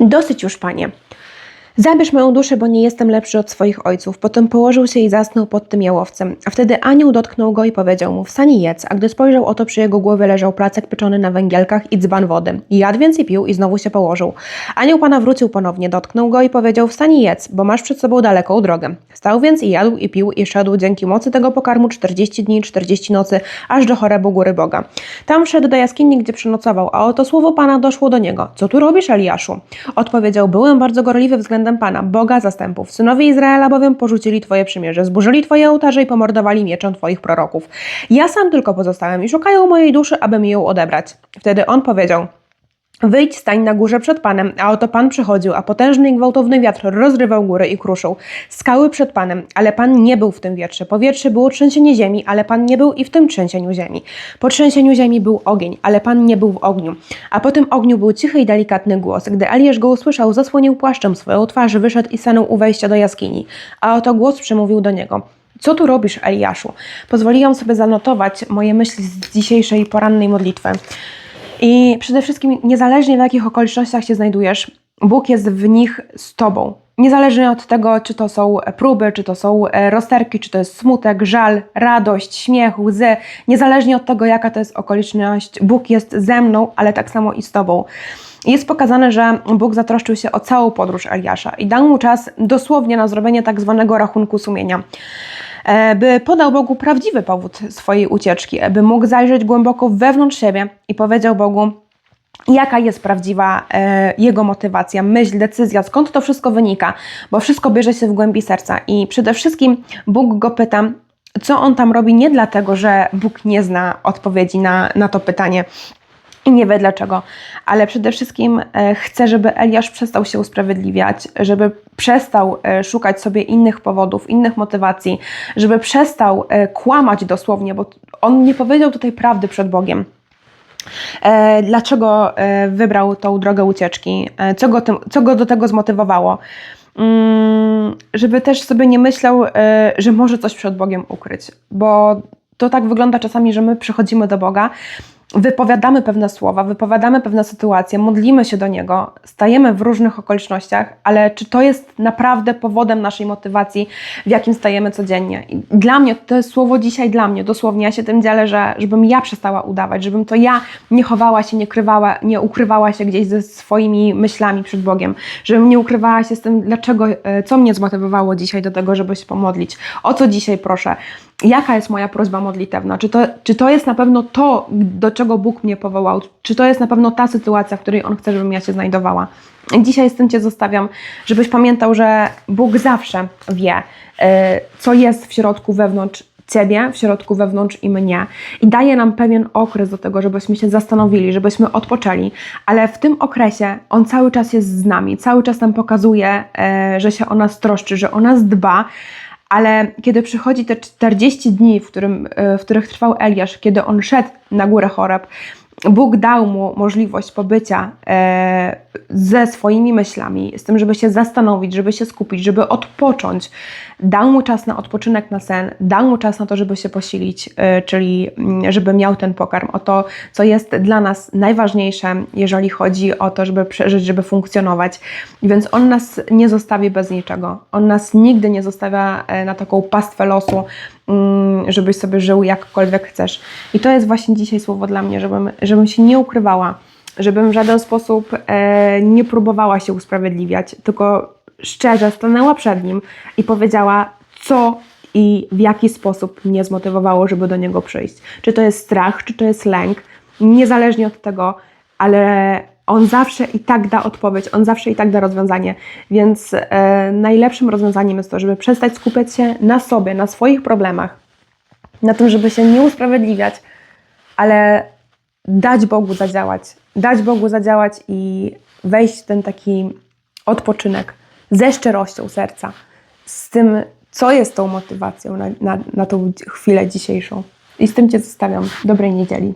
Dosyć już, panie. Zabierz moją duszę, bo nie jestem lepszy od swoich ojców. Potem położył się i zasnął pod tym jałowcem. A wtedy anioł dotknął go i powiedział mu, wstań i jedz. A gdy spojrzał, oto przy jego głowie leżał placek pieczony na węgielkach i dzban wody. Jadł więc i pił i znowu się położył. Anioł pana wrócił ponownie, dotknął go i powiedział, wstań i jedz, bo masz przed sobą daleką drogę. Wstał więc i jadł i pił i szedł dzięki mocy tego pokarmu 40 dni, 40 nocy, aż do chorebu góry Boga. Tam wszedł do jaskini, gdzie przenocował, a oto słowo Pana doszło do niego. Co tu robisz, Eliaszu? Odpowiedział, byłem bardzo gorliwy względem Pana, Boga zastępów. Synowie Izraela bowiem porzucili Twoje przymierze, zburzyli Twoje ołtarze i pomordowali mieczem Twoich proroków. Ja sam tylko pozostałem i szukają mojej duszy, aby mi ją odebrać. Wtedy on powiedział, Wyjdź, stań na górze przed Panem, a oto Pan przychodził, a potężny i gwałtowny wiatr rozrywał górę i kruszył. Skały przed Panem, ale Pan nie był w tym wietrze. Powietrze było trzęsienie ziemi, ale Pan nie był i w tym trzęsieniu ziemi. Po trzęsieniu ziemi był ogień, ale Pan nie był w ogniu. A po tym ogniu był cichy i delikatny głos. Gdy Eliasz go usłyszał, zasłonił płaszczem swoją twarz, wyszedł i stanął u wejścia do jaskini. A oto głos przemówił do niego. Co tu robisz, Eliaszu? Pozwoliłam sobie zanotować moje myśli z dzisiejszej porannej modlitwy. I przede wszystkim, niezależnie w jakich okolicznościach się znajdujesz, Bóg jest w nich z Tobą. Niezależnie od tego, czy to są próby, czy to są e, rozterki, czy to jest smutek, żal, radość, śmiech, łzy, niezależnie od tego, jaka to jest okoliczność, Bóg jest ze mną, ale tak samo i z Tobą. Jest pokazane, że Bóg zatroszczył się o całą podróż Eliasza i dał mu czas dosłownie na zrobienie tak zwanego rachunku sumienia by podał Bogu prawdziwy powód swojej ucieczki, by mógł zajrzeć głęboko wewnątrz siebie i powiedział Bogu, jaka jest prawdziwa e, jego motywacja, myśl, decyzja, skąd to wszystko wynika, bo wszystko bierze się w głębi serca. I przede wszystkim Bóg go pyta, co on tam robi, nie dlatego, że Bóg nie zna odpowiedzi na, na to pytanie, i nie wie dlaczego, ale przede wszystkim e, chcę, żeby Eliasz przestał się usprawiedliwiać, żeby przestał e, szukać sobie innych powodów, innych motywacji, żeby przestał e, kłamać dosłownie, bo on nie powiedział tutaj prawdy przed Bogiem. Dlaczego wybrał tą drogę ucieczki? Co go, tym, co go do tego zmotywowało? Mm, Żeby też sobie nie myślał, że może coś przed Bogiem ukryć, bo to tak wygląda czasami, że my przychodzimy do Boga, wypowiadamy pewne słowa, wypowiadamy pewne sytuacje, modlimy się do Niego, stajemy w różnych okolicznościach, ale czy to jest naprawdę powodem naszej motywacji, w jakim stajemy codziennie? I dla mnie, to jest słowo dzisiaj dla mnie, dosłownie, ja się tym dzielę, że żebym ja przestała udawać, żebym to ja nie chowała się, nie krywała, nie ukrywała się gdzieś ze swoimi myślami przed Bogiem, żebym nie ukrywała się z tym, dlaczego, e, co mnie zmotywowało dzisiaj do tego, żeby się pomodlić, o co dzisiaj proszę, jaka jest moja prośba modlitewna, czy to, czy to jest na pewno to, do czego Bóg mnie powołał, czy to jest na pewno ta sytuacja, w której On chce, żebym ja się znajdowała. Dzisiaj z tym Cię zostawiam, żebyś pamiętał, że Bóg zawsze wie, y, co jest w środku wewnątrz Ciebie, w środku wewnątrz i mnie. I daje nam pewien okres do tego, żebyśmy się zastanowili, żebyśmy odpoczęli, ale w tym okresie On cały czas jest z nami, cały czas nam pokazuje, y, że się o nas troszczy, że o nas dba, ale kiedy przychodzi te 40 dni, w, którym, e, w których trwał Eliasz, kiedy on szedł na górę Choreb, Bóg dał mu możliwość pobycia e, ze swoimi myślami, z tym, żeby się zastanowić, żeby się skupić, żeby odpocząć. Dał mu czas na odpoczynek, na sen, dał mu czas na to, żeby się posilić, e, czyli mm, żeby miał ten pokarm, o to, co jest dla nas najważniejsze, jeżeli chodzi o to, żeby przeżyć, żeby funkcjonować. Więc on nas nie zostawi bez niczego. On nas nigdy nie zostawia e, na taką pastwę losu, żebyś sobie żył jakkolwiek chcesz. I to jest właśnie dzisiaj słowo dla mnie, żebym, żebym się nie ukrywała, żebym w żaden sposób e, nie próbowała się usprawiedliwiać, tylko szczerze stanęła przed nim i powiedziała, co i w jaki sposób mnie zmotywowało, żeby do niego przyjść. Czy to jest strach, czy to jest lęk, niezależnie od tego, ale on zawsze i tak da odpowiedź, on zawsze i tak da rozwiązanie. Więc e, najlepszym rozwiązaniem jest to, żeby przestać skupiać się na sobie, na swoich problemach, na tym, żeby się nie usprawiedliwiać, ale dać Bogu zadziałać. Dać Bogu zadziałać i wejść w ten taki odpoczynek ze szczerością serca, z tym, co jest tą motywacją na, na, na tą chwilę dzisiejszą. I z tym Cię zostawiam. Dobrej niedzieli.